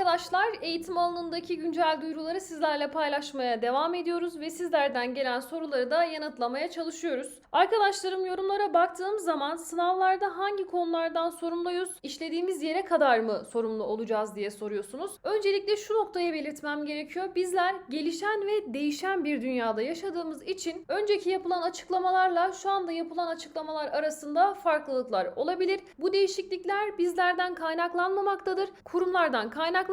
Arkadaşlar eğitim alanındaki güncel duyuruları sizlerle paylaşmaya devam ediyoruz ve sizlerden gelen soruları da yanıtlamaya çalışıyoruz. Arkadaşlarım yorumlara baktığım zaman sınavlarda hangi konulardan sorumluyuz, işlediğimiz yere kadar mı sorumlu olacağız diye soruyorsunuz. Öncelikle şu noktayı belirtmem gerekiyor. Bizler gelişen ve değişen bir dünyada yaşadığımız için önceki yapılan açıklamalarla şu anda yapılan açıklamalar arasında farklılıklar olabilir. Bu değişiklikler bizlerden kaynaklanmamaktadır, kurumlardan kaynaklanmaktadır.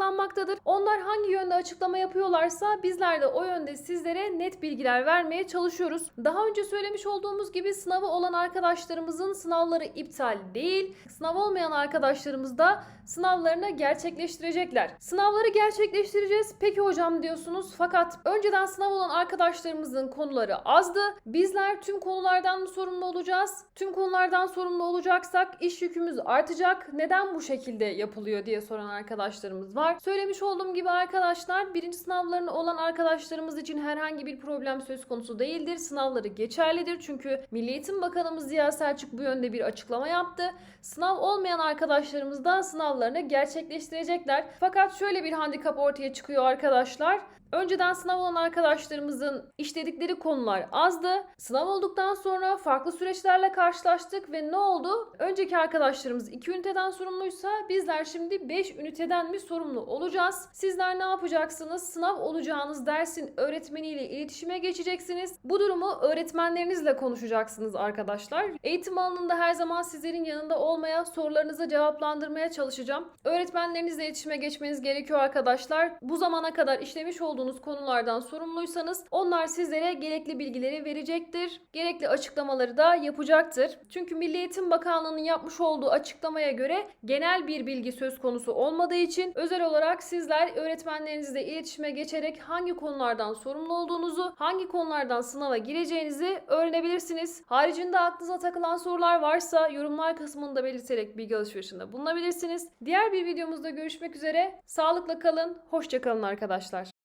Onlar hangi yönde açıklama yapıyorlarsa bizler de o yönde sizlere net bilgiler vermeye çalışıyoruz. Daha önce söylemiş olduğumuz gibi sınavı olan arkadaşlarımızın sınavları iptal değil. Sınav olmayan arkadaşlarımız da sınavlarını gerçekleştirecekler. Sınavları gerçekleştireceğiz. Peki hocam diyorsunuz. Fakat önceden sınav olan arkadaşlarımızın konuları azdı. Bizler tüm konulardan mı sorumlu olacağız? Tüm konulardan sorumlu olacaksak iş yükümüz artacak. Neden bu şekilde yapılıyor diye soran arkadaşlarımız var. Söylemiş olduğum gibi arkadaşlar birinci sınavlarını olan arkadaşlarımız için herhangi bir problem söz konusu değildir. Sınavları geçerlidir. Çünkü Milli Eğitim Bakanımız Ziya Selçuk bu yönde bir açıklama yaptı. Sınav olmayan arkadaşlarımız da sınavlarını gerçekleştirecekler. Fakat şöyle bir handikap ortaya çıkıyor arkadaşlar. Önceden sınav olan arkadaşlarımızın işledikleri konular azdı. Sınav olduktan sonra farklı süreçlerle karşılaştık ve ne oldu? Önceki arkadaşlarımız 2 üniteden sorumluysa bizler şimdi 5 üniteden mi sorumlu olacağız? Sizler ne yapacaksınız? Sınav olacağınız dersin öğretmeniyle iletişime geçeceksiniz. Bu durumu öğretmenlerinizle konuşacaksınız arkadaşlar. Eğitim alanında her zaman sizlerin yanında olmaya, sorularınızı cevaplandırmaya çalışacağım. Öğretmenlerinizle iletişime geçmeniz gerekiyor arkadaşlar. Bu zamana kadar işlemiş olduğunuz konulardan sorumluysanız onlar sizlere gerekli bilgileri verecektir. Gerekli açıklamaları da yapacaktır. Çünkü Milli Eğitim Bakanlığı'nın yapmış olduğu açıklamaya göre genel bir bilgi söz konusu olmadığı için özel olarak sizler öğretmenlerinizle iletişime geçerek hangi konulardan sorumlu olduğunuzu, hangi konulardan sınava gireceğinizi öğrenebilirsiniz. Haricinde aklınıza takılan sorular varsa yorumlar kısmında belirterek bilgi alışverişinde bulunabilirsiniz. Diğer bir videomuzda görüşmek üzere. Sağlıkla kalın, hoşça kalın arkadaşlar.